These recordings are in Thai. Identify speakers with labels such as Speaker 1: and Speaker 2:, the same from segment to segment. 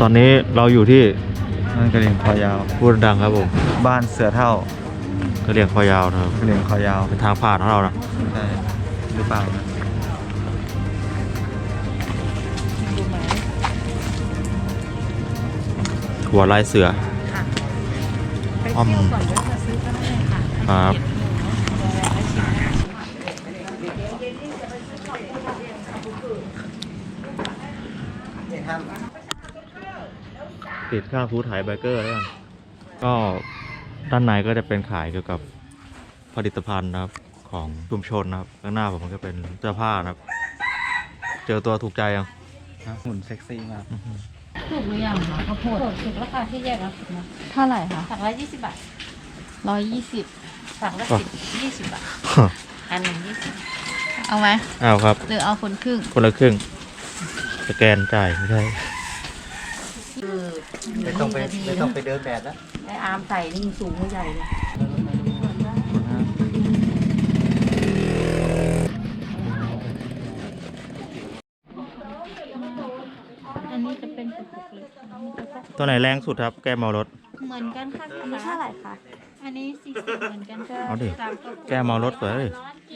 Speaker 1: ตอนนี้เราอยู่ที่
Speaker 2: นั่นกระเหลี่ยงคอยาว
Speaker 1: พูดดังครับผม
Speaker 2: บ้านเสือเท่าก
Speaker 1: ระเหลี่ยงคอยาวนะครับ
Speaker 2: กระเหลี่ยงคอยาว
Speaker 1: เป็นทางผ่านของเรานะ
Speaker 2: ใช่หรือเปล่านะ
Speaker 1: หัวลายเสือ
Speaker 3: ค่ะไป
Speaker 1: อ้อม
Speaker 3: เที่ยวก่อนแล้วมาซื้อก็ได้ค่ะ
Speaker 1: ครับ ติดข้างฟู้ดไถไบเกอร์แล้วกันก็ด้านในก็จะเป็นขายเกี่ยวกับผลิตภัณฑ์นะครับของชุมชนนะครับข้างหน้าผมมันก็เป็นเสื้อผ้านะครับ เจอตัวถูกใจยัง
Speaker 2: นะหุ่นเซ็กซี่มาก
Speaker 1: อื้อหือ
Speaker 3: ถูกหรือยังคะข้าวโพดถูกแล้วค่ะที่แยกแล้วถูกนะ
Speaker 4: เท่าไหร่คะ
Speaker 3: ถังละยี่สิบบาท
Speaker 4: ร้อยยี่สิบ
Speaker 3: ถังละสิบยี่สิบบาทอันหนึ่งยี่สิบ
Speaker 4: เอาไหม
Speaker 1: อ้าวครับ
Speaker 4: หรือเอาคนครึ่ง
Speaker 1: คนละครึ่งสแกนจ่ายไม่ใช่
Speaker 3: คือ
Speaker 2: ไม่ต้องไปไม่ต้องไปเดินแบบแล้ว
Speaker 3: ไออาร์มใส่นี่สูงไม่ใหญ่เลยอันนี้จะเป็นกระปุกเล็กอันนี้จะเป็น
Speaker 1: ตัวไหนแรงสุดครับ แกเมารถ
Speaker 3: เหมือนกันค่ะอันนี้เท่าไหร่คะอันนี้สี่สิบเหมือนกันค่ะ
Speaker 1: เอาดิ
Speaker 3: สามกระปุก
Speaker 1: แกเมารถสวยเลย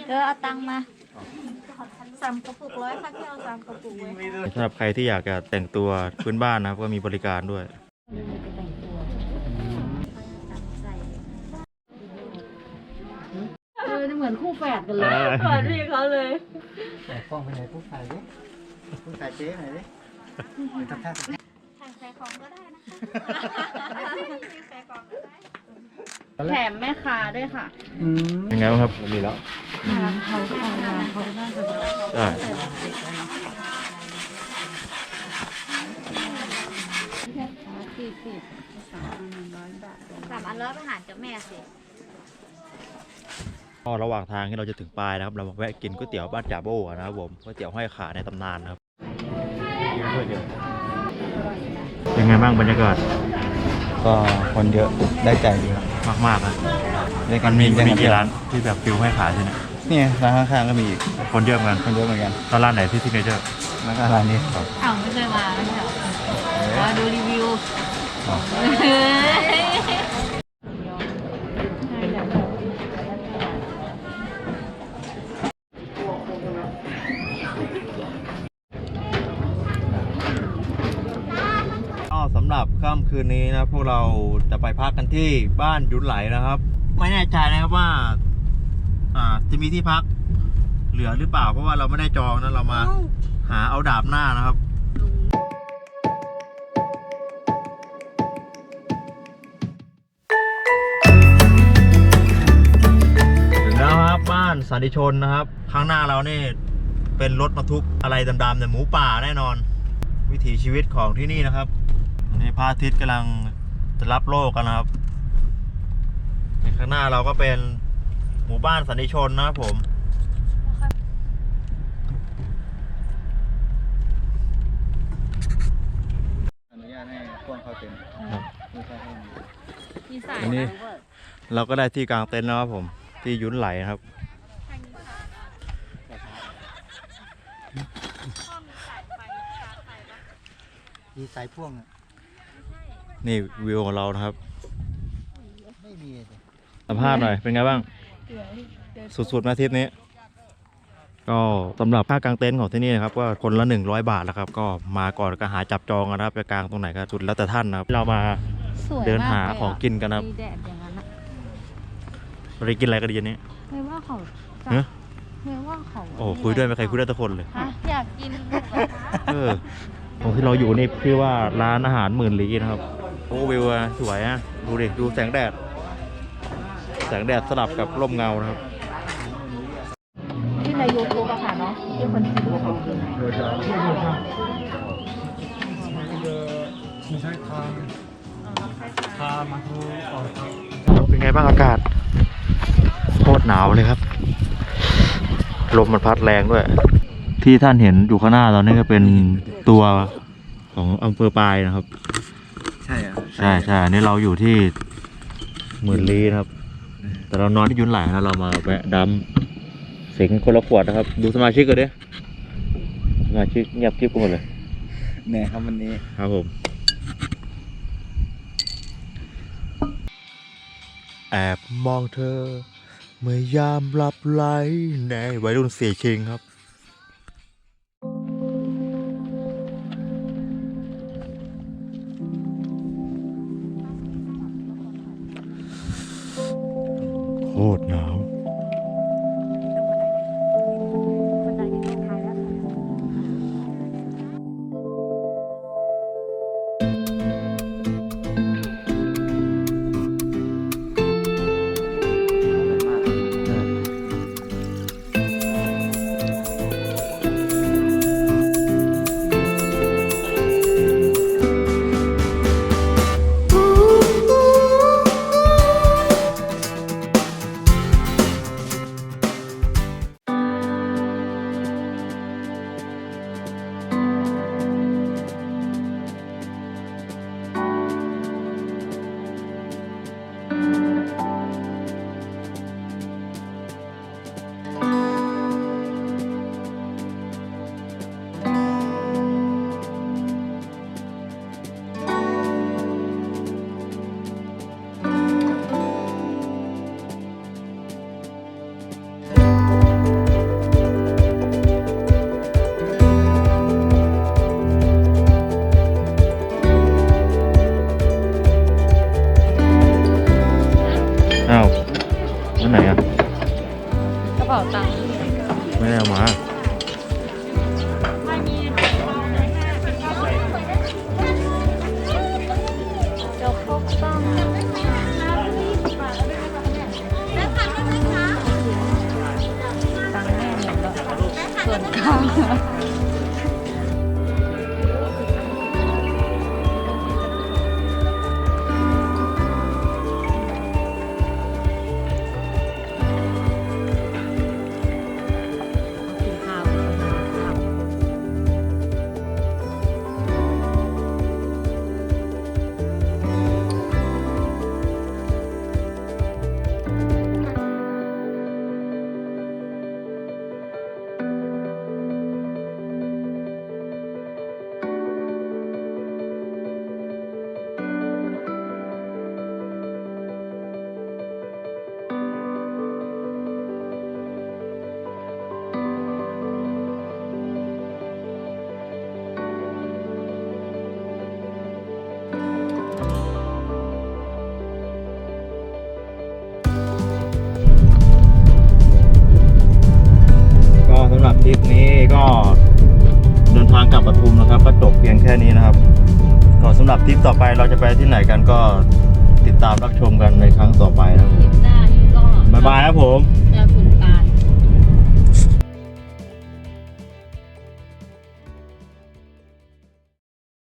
Speaker 4: เออเอาตังค์มา
Speaker 3: สามกระปุกร้อยค่ะที่เอาสามกระปุกไว้
Speaker 1: สำหรับใครที่อยากจะแต่งตัวพื้นบ้านนะครับ ก็มีบริการด้วย
Speaker 3: เออเหมือนคู่แฝดกันเลย
Speaker 1: เออ
Speaker 3: เหมือนพี่เขาเลย
Speaker 2: แต่กล้องไปไหนผู้ถ่ายดิผู้ถ่ายเจ๊หน่อยดิไปทำท่า
Speaker 3: ทางใครของก็ได้นะคะใครของก็ได้
Speaker 4: แถมแม่ค้าด้วยค่ะ
Speaker 2: อืม
Speaker 1: ยังไงบ้างครับมีแล้ว
Speaker 3: ทางเขาก็เอางานเขาน่าจะแบบ
Speaker 1: ได้
Speaker 4: สี่สิบสามอันร้อยบาทสามอันร้อยไปหารกับแม่สิ
Speaker 1: ก็ระหว่างทางที่เราจะถึงปลายนะครับ เรามาแวะกินก๋วยเตี๋ยวบ้านจ่าโบ้ก่อนนะครับผมก๋วยเตี๋ยวห้อยขาในตำนานนะครับเป็นไงบ้างบรรยากาศ
Speaker 2: ก็คนเยอะได้ใจดีครับ
Speaker 1: มากๆนะ
Speaker 2: ได้
Speaker 1: มันมี
Speaker 2: กั
Speaker 1: มีกี่ร้านที่แบบฟิวห้อยขาใช่ไหม
Speaker 2: เนี่ยร้านข้างๆก็มีอีก
Speaker 1: คนเยอะเหมือนกัน
Speaker 2: คนเยอะเหมือนกัน
Speaker 1: ตอนร้านไหนที่ที่เนเจอร์
Speaker 2: แล้วก็ร้านนี้ครับ
Speaker 4: อ้าวไม่เคยมาไม่ใช่เหรอมาดูรีวิว
Speaker 1: ค่ำคืนนี้นะพวกเราจะไปพักกันที่บ้านยุนไหลนะครับ ไม่แน่ใจนะครับว่า อ่าจะมีที่พัก เหลือหรือเปล่าเพราะว่าเราไม่ได้จองนะเรามา หาเอาดาบหน้านะครับถึงแล้วครับบ้านสันติชนนะครับ ข้างหน้าเรานี่เป็นรถบรรทุกอะไรดำๆเนี่ยหมูป่าแน่นอน วิถีชีวิตของที่นี่นะครับ นี่พระอาทิตย์กำลังจะรับโลกกันนะครับข้างหน้าเราก็เป็นหมู่บ้านสันติชนนะครับผม
Speaker 2: อนุญาตให้กล้องเข้าเต็ม
Speaker 1: ครับ
Speaker 2: ไม่ใช่ให้มี
Speaker 4: มีสาย
Speaker 1: อันนี้เราก็ได้ที่กลางเต็นท์แล้วครับผม ที่ยุ้นไหลนะครับ
Speaker 2: มีสายพ่วงอะ
Speaker 1: นี่วิวของเรานะครับ
Speaker 2: ไม่มีเลย
Speaker 1: สัมภาษณ์หน่อยเป็นไงบ้าง สุดๆมาทริปนี้ ก็สำหรับค่ากางเต็นท์ของที่นี่นะครับก็คนละ 100 บาทแล้วครับ ก็มาก่อนก็หาจับจองกันนะครับจะกางตรงไหนก็สุดแล้วแต่ท่านนะครับเรามา
Speaker 4: สวย
Speaker 1: เดิน
Speaker 4: ม
Speaker 1: หา
Speaker 4: ลยะ
Speaker 1: ของกินกันครับ
Speaker 4: มีแดดอย่างนั้นอะ
Speaker 1: เราได้กินอะไรกันดีอันนี้
Speaker 4: ไม่ว่าเขาจะ
Speaker 1: เนอะ
Speaker 4: ไม่ว่าเขา
Speaker 1: โอ้โหคุยด้วยไม่เคยคุยด้วยทุกคนเลย
Speaker 4: ฮะอยากกินหมูกระทะ
Speaker 1: เออตรงที่เราอยู่นี่ชื่อว่าร้านอาหารหมื่นลี้นะครับ โอ้วิวอะสวยอะดูดิดูแสงแดด แสงแดดสลับกับร่มเงานะครับ
Speaker 3: ที่ในยูทูบอะค่ะเนาะที่คนคิดว่าเขากิน
Speaker 1: เป็นไงบ้างอากาศโคตรหนาวเลยครับ ลมมันพัดแรงด้วย ที่ท่านเห็นอยู่ข้างหน้าเรานี่ก็เป็นตัวของอำเภอปลายนะครับ
Speaker 2: ใช่อะ
Speaker 1: ใช่ใช่อันนี้เราอยู่ที่หมื่นลีครับ แต่เรานอนที่ยุนไหลนะเรามาแวะดำสิงคนละขวดนะครับ ดูสมาชิกกันดิสมาชิกเงียบกริบกันหมดเลย
Speaker 2: แน่ครับวันนี้
Speaker 1: ครับผม แอบมองเธอ เมื่อยามหลับไหลในวัยรุ่นเสียชิงครับ Ordner. ไม่ได้เอามา
Speaker 4: ส่วนกลาง
Speaker 1: หรับทริปต่อไปเราจะไปที่ไหนกันก็ติดตามรับชมกันในครั้งต่อไปนะครับบ๊ายบายครับผม